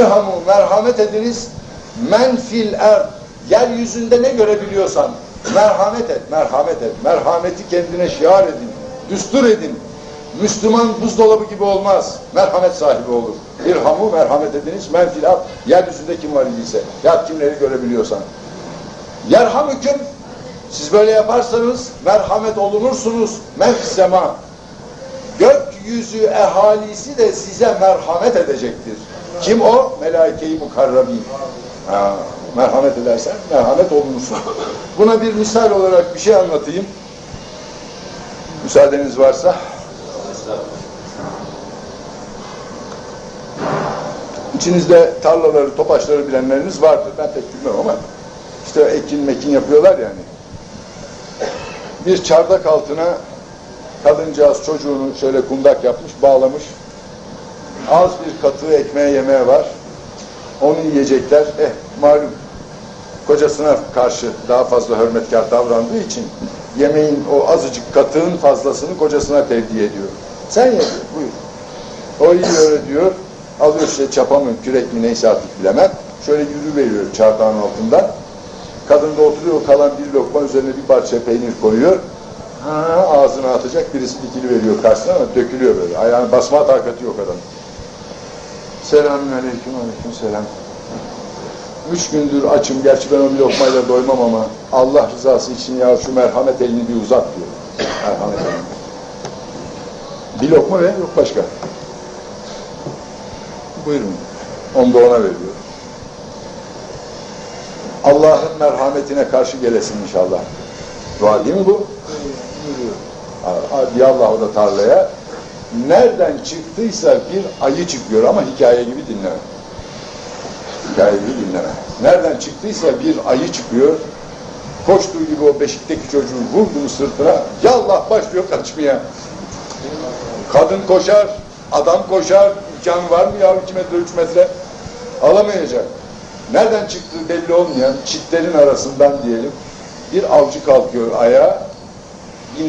İrhamu merhamet ediniz men fil er yeryüzünde ne görebiliyorsan merhamet et, merhamet et. Merhameti kendine şiar edin, düstur edin. Müslüman buzdolabı gibi olmaz. Merhamet sahibi olur. İrhamu merhamet ediniz men fil er yeryüzünde kim var idiyse ya kimleri görebiliyorsan. Yerhamüküm siz böyle yaparsanız merhamet olunursunuz. Menf sema. Gökyüzü ehalisi de size merhamet edecektir. Kim o? Melaike-i mukarrabin. Ha, merhamet edersen merhamet olunursun. Buna bir misal olarak bir şey anlatayım. Müsaadeniz varsa. İçinizde tarlaları, topaçları bilenleriniz vardır. Ben pek bilmem ama işte ekin mekin yapıyorlar yani. Bir çardak altına kadıncağız çocuğunu şöyle kundak yapmış, bağlamış. Az bir katığı ekmeğe yemeğe var. Onu yiyecekler. Eh malum kocasına karşı daha fazla hürmetkar davrandığı için yemeğin o azıcık katığın fazlasını kocasına tevdi ediyor. Sen ye buyur. O yiyor diyor. Alıyor işte çapa mı, kürek mi neyse artık bilemem. Şöyle yürü veriyor çardağın altından. Kadın da oturuyor kalan bir lokma üzerine bir parça peynir koyuyor. Ha, ağzına atacak birisi dikili veriyor karşısına ama dökülüyor böyle. Ayağını basma takati yok adam. Selamün aleyküm aleyküm selam. Üç gündür açım. Gerçi ben o bir lokmayla doymam ama Allah rızası için ya şu merhamet elini bir uzat diyor. Merhamet elini. Bir lokma ve yok başka. Buyurun. Onu da ona veriyor. Allah'ın merhametine karşı gelesin inşallah. Dua değil mi bu? Diye Allah o da tarlaya. Nereden çıktıysa bir ayı çıkıyor ama hikaye gibi dinleme. Hikaye gibi dinleme. Nereden çıktıysa bir ayı çıkıyor. Koştuğu gibi o beşikteki çocuğu vurdu mu sırtına. Yallah başlıyor kaçmaya. Kadın koşar, adam koşar. İmkanı var mı ya 2 metre 3 metre? Alamayacak. Nereden çıktığı belli olmayan çitlerin arasından diyelim bir avcı kalkıyor ayağa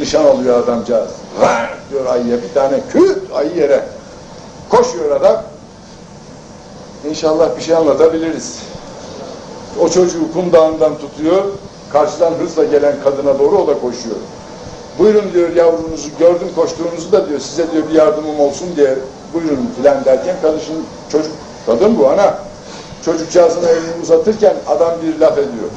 nişan alıyor adamcağız. Var diyor ayıya bir tane küt ayı yere. Koşuyor adam. İnşallah bir şey anlatabiliriz. O çocuğu kum dağından tutuyor. Karşıdan hızla gelen kadına doğru o da koşuyor. Buyurun diyor yavrunuzu gördüm koştuğunuzu da diyor size diyor bir yardımım olsun diye buyurun filan derken kadın çocuk kadın bu ana çocukcağızın elini uzatırken adam bir laf ediyor.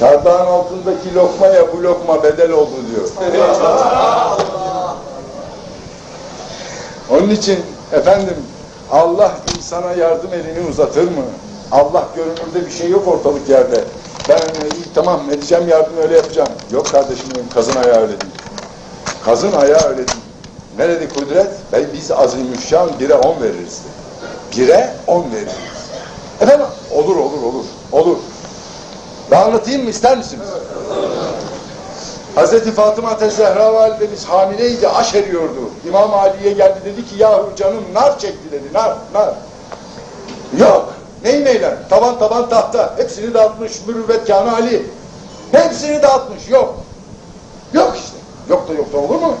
Çardağın altındaki lokmaya bu lokma bedel oldu diyor. Onun için efendim Allah insana yardım elini uzatır mı? Allah görünürde bir şey yok ortalık yerde. Ben iyi tamam edeceğim yardım öyle yapacağım. Yok kardeşim kazın ayağı öyle değil. Kazın ayağı öyle değil. Ne dedi kudret? Ben biz azimüşşan bire on veririz. Bire on veririz. Efendim olur olur olur. Daha anlatayım mı ister misiniz? Hazreti Fatıma Zehra validemiz hamileydi, aş eriyordu. İmam Ali'ye geldi dedi ki yahu canım nar çekti dedi, nar, nar. Yok, neyin eylem? Taban taban tahta, hepsini dağıtmış mürüvvetkânı Ali. Hepsini dağıtmış, yok. Yok işte, yok da yok da olur mu?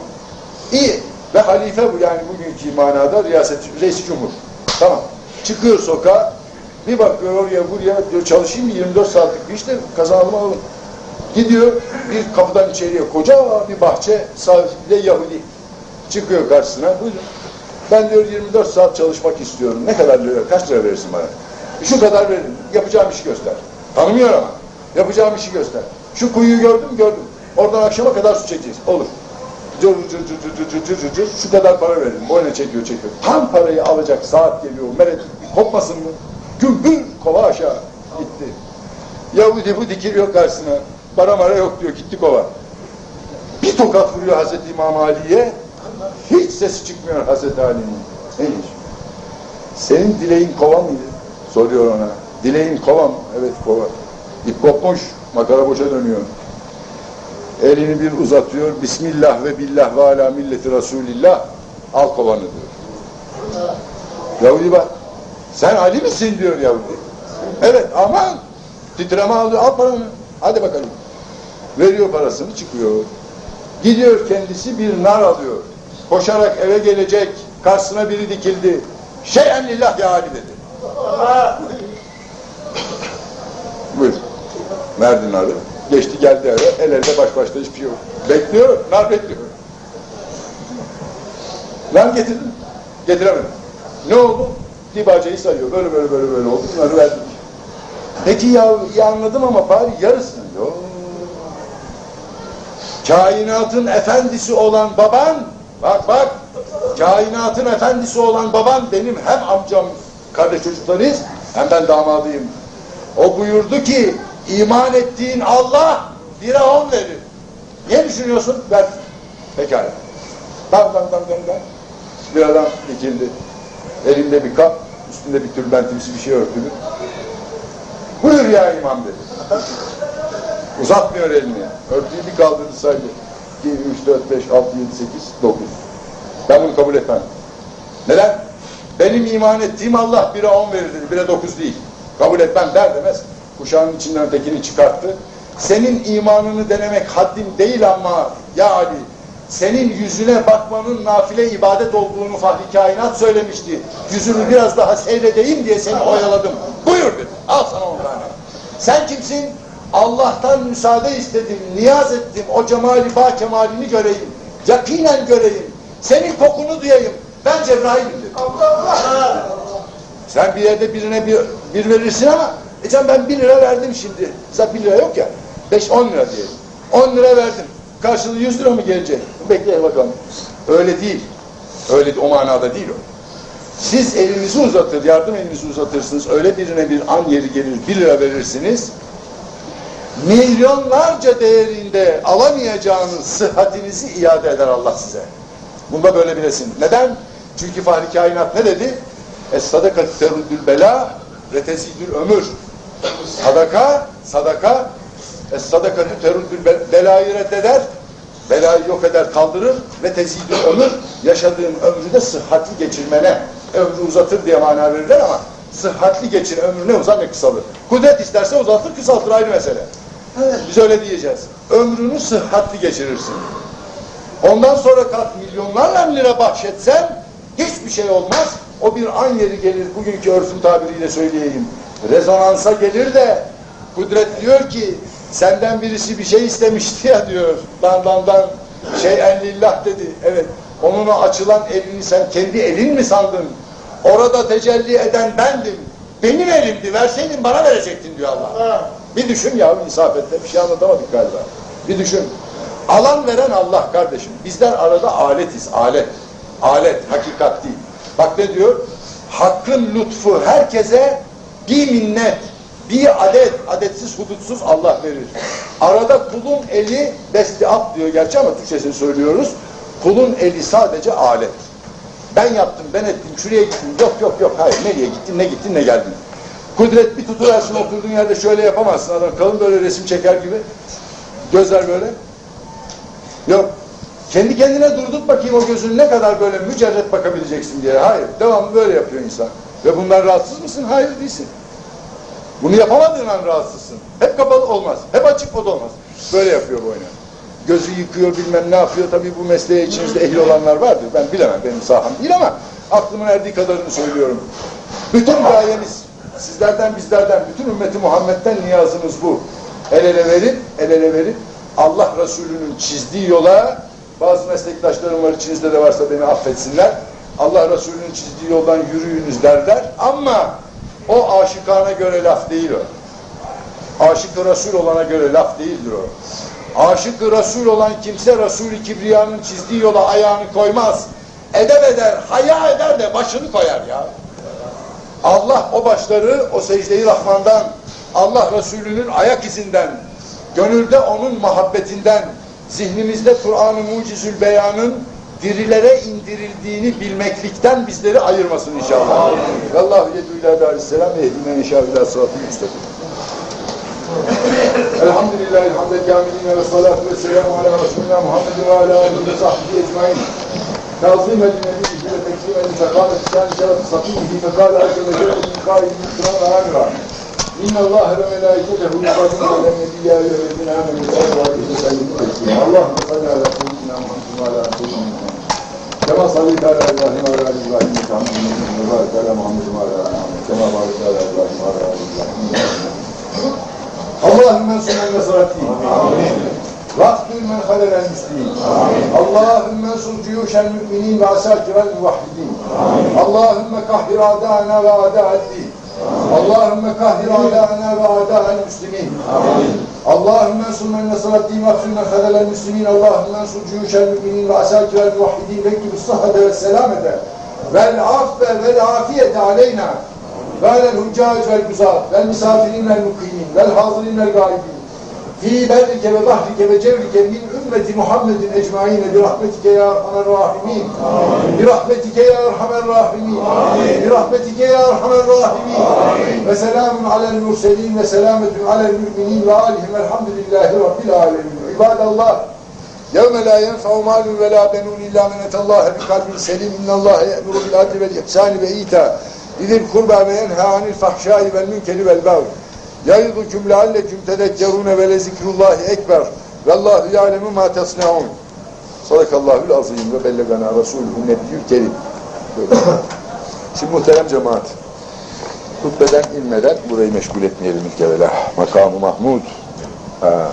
İyi, ve halife bu yani bugünkü manada riyaset, reis cumhur. Tamam, çıkıyor sokağa, bir bakıyor oraya buraya diyor çalışayım mı 24 saatlik bir işte kazanalım alalım. Gidiyor bir kapıdan içeriye koca bir bahçe sahibi Yahudi. Çıkıyor karşısına. Buyurun. Ben diyor 24 saat çalışmak istiyorum. Ne kadar lira, kaç lira verirsin bana? Şu kadar veririm. Yapacağım işi göster. Tanımıyor ama. Yapacağım işi göster. Şu kuyuyu gördüm gördüm. Oradan akşama kadar su çekeceğiz. Olur. Cır cır cır cır cır cır cır cır şu kadar para veririm. Boyuna çekiyor çekiyor. Tam parayı alacak saat geliyor. Meret kopmasın mı? Gümbür kova aşağı gitti. Yahudi bu dikiliyor karşısına. Para mara yok diyor gitti kova. Bir tokat vuruyor Hazreti İmam Ali'ye. Hiç sesi çıkmıyor Hazreti Ali'nin. Neymiş? Senin dileğin kova mıydı? Soruyor ona. Dileğin kova mı? Evet kova. İp kopmuş. Makara boşa dönüyor. Elini bir uzatıyor. Bismillah ve billah ve ala milleti Resulillah. Al kovanı diyor. Yahudi bak. Sen Ali misin diyor Yahudi. Evet aman titreme alıyor al paranı. Hadi bakalım. Veriyor parasını çıkıyor. Gidiyor kendisi bir nar alıyor. Koşarak eve gelecek. Karşısına biri dikildi. Şeyen lillah ya Ali dedi. Buyur. Verdi narı. Geçti geldi eve. El elde baş başta hiçbir şey yok. Bekliyor. Nar bekliyor. Nar getirdim. Getiremedim. Ne oldu? Dibacayı sayıyor. Böyle böyle böyle böyle oldu. Narı verdik. Peki ya iyi anladım ama bari yarısını. Yok. Kainatın efendisi olan baban, bak bak, kainatın efendisi olan baban benim hem amcam kardeş çocuklarıyız hem ben damadıyım. O buyurdu ki iman ettiğin Allah bire on verir. Niye düşünüyorsun? Ver. Pekala. Tam tam tam tam tam. Bir adam dikildi. Elinde bir kap, üstünde bir tülbentimsi bir şey örtülü. Buyur ya imam dedi. Uzatmıyor elini. Örtüyü bir kaldırdı saydı. 2, 3, 4, 5, 6, 7, 8, 9. Ben bunu kabul etmem. Neden? Benim iman ettiğim Allah 1'e 10 verir dedi. 1'e 9 değil. Kabul etmem der demez. Kuşağın içinden ötekini çıkarttı. Senin imanını denemek haddim değil ama ya Ali senin yüzüne bakmanın nafile ibadet olduğunu Fahri Kainat söylemişti. Yüzünü biraz daha seyredeyim diye seni oyaladım. Buyur dedi. Al sana on tane. Sen kimsin? Allah'tan müsaade istedim, niyaz ettim, o cemali ba kemalini göreyim, yakinen göreyim, senin kokunu duyayım. Ben Cebrail'im dedim. Sen bir yerde birine bir, bir verirsin ama, e can ben bir lira verdim şimdi. Mesela bir lira yok ya, beş on lira diyelim. On lira verdim. Karşılığı yüz lira mı gelecek? Bekle bakalım. Öyle değil. Öyle o manada değil o. Siz elinizi uzatır, yardım elinizi uzatırsınız. Öyle birine bir an yeri gelir, bir lira verirsiniz milyonlarca değerinde alamayacağınız sıhhatinizi iade eder Allah size. Bunda böyle bilesin. Neden? Çünkü Fahri Kainat ne dedi? Es-sadakat teruddül bela ve tezidül ömür. Sadaka, sadaka Es-sadakatü teruddül be- belayı reddeder, belayı yok eder, kaldırır ve tezidül ömür yaşadığın ömrü de sıhhatli geçirmene ömrü uzatır diye mana verirler ama sıhhatli geçir, ömrü ne uzar ne kısalır. Kudret isterse uzatır, kısaltır ayrı mesele. Biz öyle diyeceğiz. Ömrünü sıhhatli geçirirsin. Ondan sonra kalk milyonlarla lira bahşetsen hiçbir şey olmaz. O bir an yeri gelir, bugünkü örfün tabiriyle söyleyeyim. Rezonansa gelir de kudret diyor ki senden birisi bir şey istemişti ya diyor. Dan dan dan şey enlillah dedi. Evet. Onun o açılan elini sen kendi elin mi sandın? Orada tecelli eden bendim. Benim elimdi. Verseydin bana verecektin diyor Allah. Bir düşün ya insaf et de bir şey anlatamadık galiba. Bir düşün. Alan veren Allah kardeşim. Bizler arada aletiz, alet. Alet, hakikat değil. Bak ne diyor? Hakkın lütfu herkese bir minnet, bir adet, adetsiz, hudutsuz Allah verir. Arada kulun eli destiat diyor gerçi ama Türkçesini söylüyoruz. Kulun eli sadece alet. Ben yaptım, ben ettim, şuraya gittim. Yok yok yok, hayır. Nereye gittin, ne gittin, ne geldin. Kudret bir tutuversin oturduğun yerde şöyle yapamazsın. Adam kalın böyle resim çeker gibi. Gözler böyle. Yok. Kendi kendine durduk bakayım o gözün ne kadar böyle mücerret bakabileceksin diye. Hayır. Devamlı böyle yapıyor insan. Ve bundan rahatsız mısın? Hayır değilsin. Bunu yapamadığın an rahatsızsın. Hep kapalı olmaz. Hep açık o da olmaz. Böyle yapıyor boynu. Gözü yıkıyor bilmem ne yapıyor. Tabii bu mesleğe içinizde ehil olanlar vardır. Ben bilemem. Benim saham değil ama aklımın erdiği kadarını söylüyorum. Bütün gayemiz sizlerden bizlerden bütün ümmeti Muhammed'den niyazımız bu. El ele verip el ele verip Allah Resulü'nün çizdiği yola bazı meslektaşlarım var içinizde de varsa beni affetsinler. Allah Resulü'nün çizdiği yoldan yürüyünüz derler ama o aşıkana göre laf değil o. Aşık-ı Resul olana göre laf değildir o. Aşık-ı Resul olan kimse Resul-i Kibriya'nın çizdiği yola ayağını koymaz. Edep eder, haya eder de başını koyar ya. Allah o başları o secde-i Rahman'dan, Allah Resulü'nün ayak izinden, gönülde onun muhabbetinden, zihnimizde Kur'an-ı Mucizül Beyan'ın dirilere indirildiğini bilmeklikten bizleri ayırmasın inşallah. Vallahu yedü'yle aleyhisselam ve yedü'yle inşallah sıratı müstakim. Elhamdülillahi hamdel kâmiline ve salatu ve selamu ala Resulina Muhammedin ve ala aleyhi sahbihi ecmain. Tazim edin nebiyyik ve tekzim edin fekâmet sen şeref sakihi fekâle azze ve celle min kâidin ikram ve amira. İnne Allah ve melâiketehu yubadîn ve nebiyyâ ve evdina ve mesâle ve aleyhi ve sellem. Allahümme salli ala seyyidina Muhammedin ve ala seyyidina Kema salli ala İbrahim ala Ali İbrahim Kamil'in mübarek ala Muhammed'in ala Kema barik ala İbrahim ala Ali İbrahim Allahümme sünnel salatî. Amin. واغفر من خلل المسلمين اللهم انصر جيوش المؤمنين وعساكر الموحدين اللهم كحر اعداءنا Allahümme kahhir adaena ve adaen müslimin. Allahümme ensurmen nesarattin ve akfirmen hadelel müslimin. Allahümme ensur cüyüşel müminin ve asaki vel muvahhidin ve ekibü sahade ve selamete vel affe vel afiyete aleyna ve alel hüccaj vel güzat vel misafirin vel mukimin vel hazirin vel gaibin الحجاج والجزاة والمسافرين المقيمين والحاضرين الغائبين في برك وبحرك وجورك من أمة محمد أجمعين برحمتك يا أرحم الراحمين برحمتك يا أرحم الراحمين برحمتك يا أرحم الراحمين وسلام على المرسلين وسلامة على المؤمنين وآلهم الحمد لله رب العالمين عباد الله يوم لا ينفع مال ولا بنون إلا من أتى الله بقلب سليم إن الله يأمر بالعدل والإحسان وإيتاء ذي القربى وينهى عن الفحشاء والمنكر والبغي Yaidukum leallekum tedekkerune ve lezikrullahi ekber. Vallahu ya'lemu ma tasnaun. Sadakallahu'l azim ve bellegana Resulühün nebiyyül kerim. Şimdi muhterem cemaat. Hutbeden inmeden burayı meşgul etmeyelim ilk evvela. Makamı Mahmud. Ha.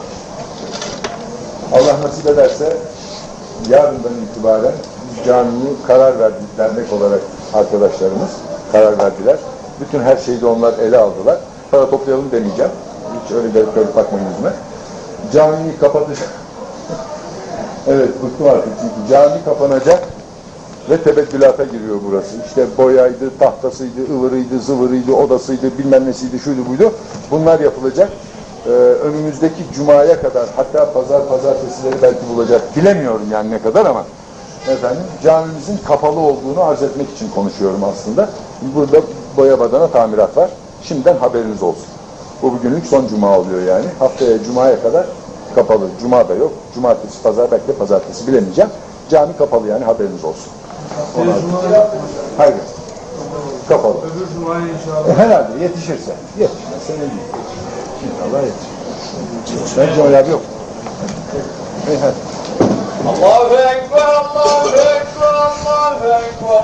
Allah nasip ederse yarından itibaren biz camiyi karar verdik dernek olarak arkadaşlarımız karar verdiler. Bütün her şeyi de onlar ele aldılar. Para toplayalım demeyeceğim. Hiç öyle garip garip bakmayın yüzüme. Camiyi kapatacak. evet bıktım artık çünkü cami kapanacak ve tebettülata giriyor burası. İşte boyaydı, tahtasıydı, ıvırıydı, zıvırıydı, odasıydı, bilmem nesiydi, şuydu buydu. Bunlar yapılacak. Ee, önümüzdeki cumaya kadar hatta pazar pazartesileri belki bulacak. Bilemiyorum yani ne kadar ama efendim camimizin kapalı olduğunu arz etmek için konuşuyorum aslında. Burada boya badana tamirat var. Şimdiden haberiniz olsun. Bu bugünlük son cuma oluyor yani. Haftaya cumaya kadar kapalı. Cuma da yok. Cumartesi, pazar, belki de pazartesi bilemeyeceğim. Cami kapalı yani haberiniz olsun. Ona- Hayır. Kapalı. Öbür Cuma'ya inşallah. E, herhalde yetişirse. Yetişmezse ne diyeyim. İnşallah yetişir. Bence öyle yok. Allahu Ekber, Allahu Ekber, Allahu Ekber,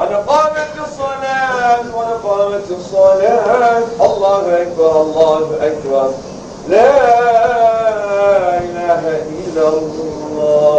Hadi kâmet salat, hadi kâmet salat. Allahu ekber, Allahu ekber. La ilahe illallah.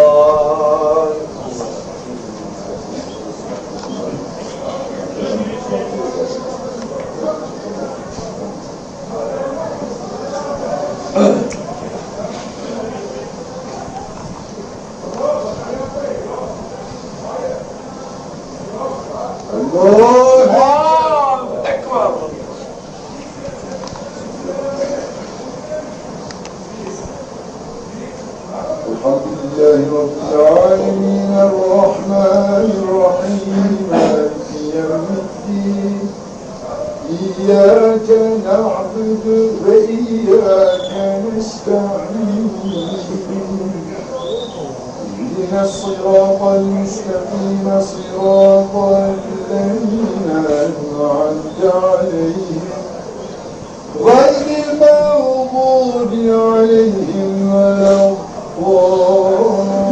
إياك نعبد وإياك نستعين. اهدنا الصراط المستقيم صراط الذين أنعمت عليهم. غير المغضوب عليهم ولا الضالين.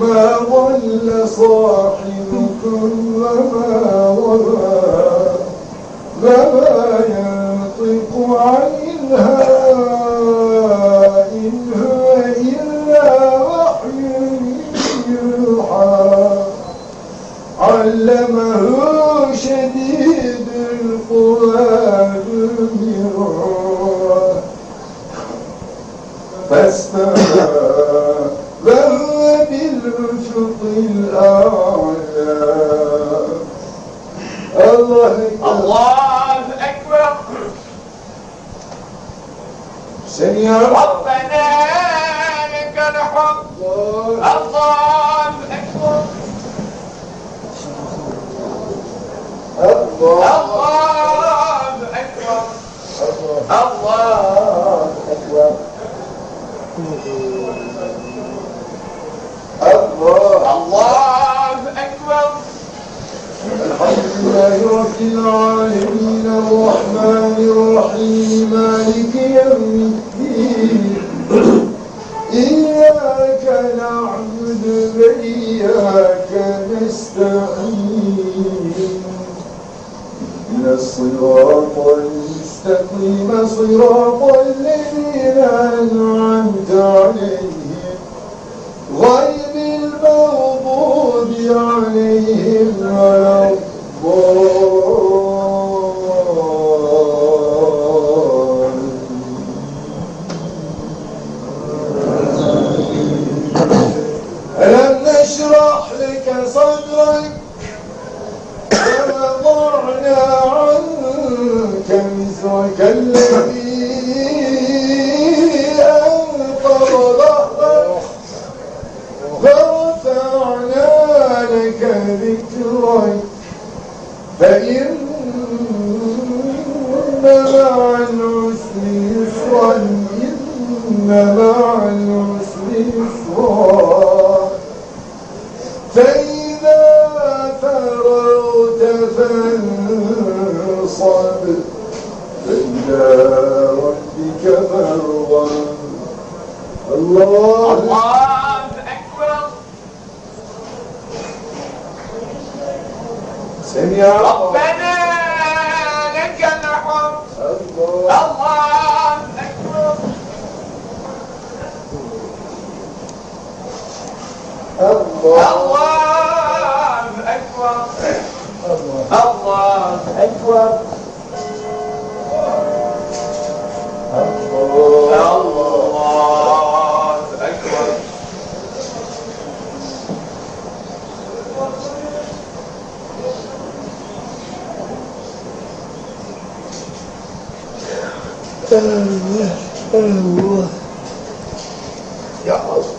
ما ضل صاحبكم وما غوى الأعلى الله أكبر. الله أكبر سميع. ربنا لك الحمد. الله أكبر. الله. أكبر. الله. أكبر الله أكبر. الحمد لله رب العالمين الرحمن الرحيم مالك يوم الدين. إياك نعبد وإياك نستعين. إلى الصراط المستقيم صراط الذين أنعمت عليهم. غير عليهم ولا ألم نشرح لك صدرك ووضعنا عنك وزرك الذي الله الله أكبر سمع ربنا لك الحمد الله الله أكبر الله الله أكبر الله أكبر Tanrı, Tanrı. Ya Allah,